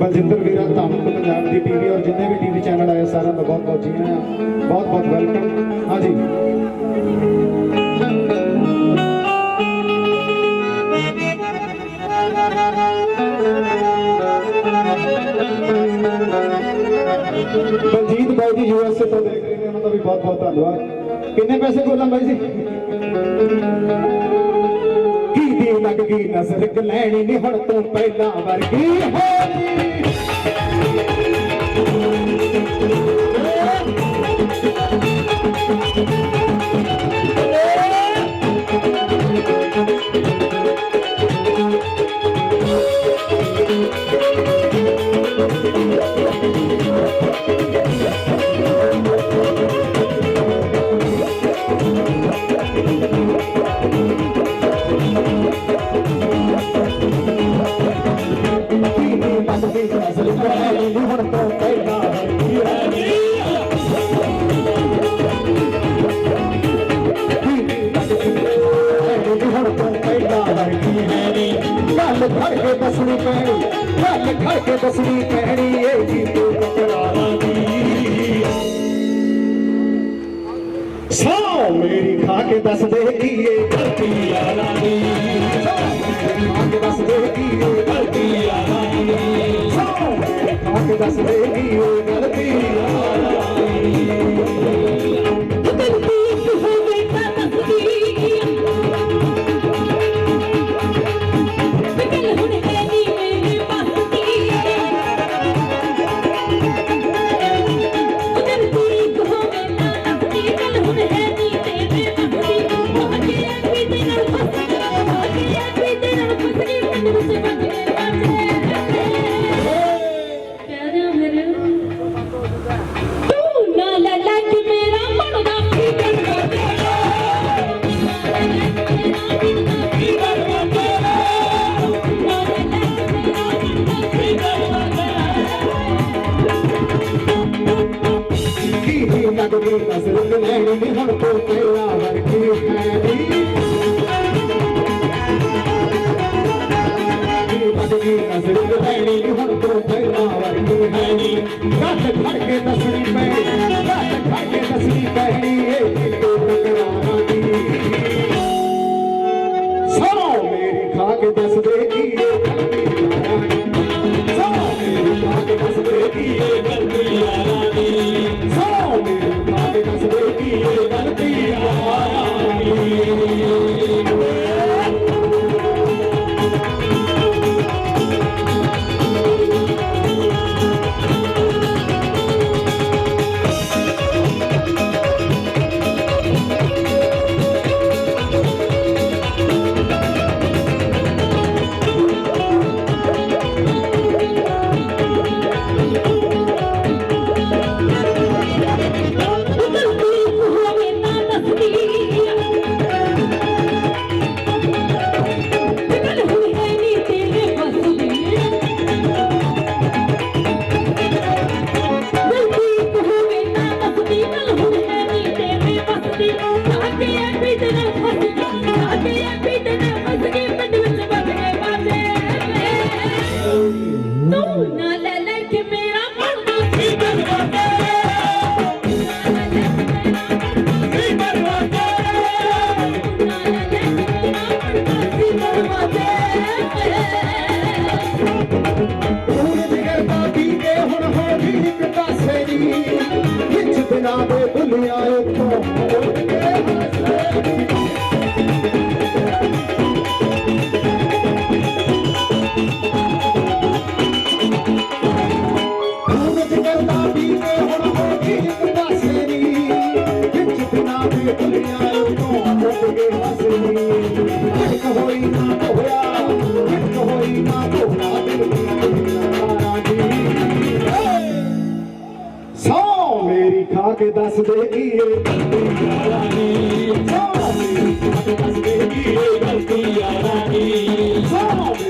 ਬਲਜਿੰਦਰ ਵੀਰਾ ਤੁਹਾਨੂੰ ਪੰਜਾਬ ਦੀ ਟੀਵੀ ਔਰ ਜਿੰਨੇ ਵੀ ਟੀਵੀ ਚੈਨਲ ਆਏ ਸਾਰਿਆਂ ਦਾ ਬਹੁਤ ਬਹੁਤ ਜੀ ਆਇਆਂ ਬਹੁਤ ਬਹੁਤ ਵੈਲਕਮ। ਹਾਂਜੀ। ਬਲਜੀਤ ਬਾਈ ਜੀ ਯੂਐਸਏ ਤੋਂ ਦੇਖ ਰਹੇ ਨੇ, ਉਹਨਾਂ ਦਾ ਵੀ ਬਹੁਤ ਬਹੁਤ ਧੰਨਵਾਦ। ਕਿੰਨੇ ਪੈਸੇ ਬੋਲਾਂ ਬਾਈ ਜੀ? ਕੀ ਦੀ ਲੱਗ ਗਈ ਨਜ਼ਰ ਲੈਣੀ ਨਹੀਂ ਹੁਣ ਤੋਂ ਪਹਿਲਾਂ ਵਰਗੀ। ਹੋਣੀ ਗੱਲ ਖੜ ਕੇ ਦੱਸਣੀ ਪੈਣੀ ਇਹ ਜੀ ਤੂੰ ਟਕਰਾਣਾ ਦੀ ਸੌ ਮੇਰੀ ਖਾ ਕੇ ਦੱਸ ਦੇ ਕੀ ਇਹ ਗਲਤੀ ਆਣਾ ਦੀ ਖਾ ਕੇ ਦੱਸ ਦੇ ਕੀ ਇਹ ਗਲਤੀ ਆਣਾ ਦੀ ਸੌ ਖਾ ਕੇ ਦੱਸ ਦੇ ਕੀ ਇਹ ਲੱਗਦੀ ਨਜ਼ਰ ਲੈਣੀ ਨਹੀਂ ਹੁਣ ਤੋਂ ਪਹਿਲਾਂ ਵਰਗੀ ਹੈ ਨੀ ਲੱਗਦੀ ਨਜ਼ਰ ਲੈਣੀ ਨਹੀਂ ਹੁਣ ਤੋਂ ਪਹਿਲਾਂ ਵਰਗੀ ਹੈ ਨੀ ਗੱਲ ਖੜ ਕੇ ਦੱਸਣੀ ਹੁਣ ਹੋ ਗਈ ਇੱਕ ਪਾਸੇ ਦੀ ਵਿੱਚ ਬਿਨਾ ਦੇ ਦੁਨੀਆ ਉੱਤੋਂ ਉੱਠ ਕੇ ਹੱਸੇ ਕੇ ਦੱਸ ਦੇ ਕੀ ਇਹ ਗਲਤੀ ਆਣਾ ਨੀ ਸੌ ਕੇ ਦੱਸ ਦੇ ਕੀ ਇਹ ਗਲਤੀ ਆਣਾ ਨੀ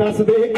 ਮੇਰੀ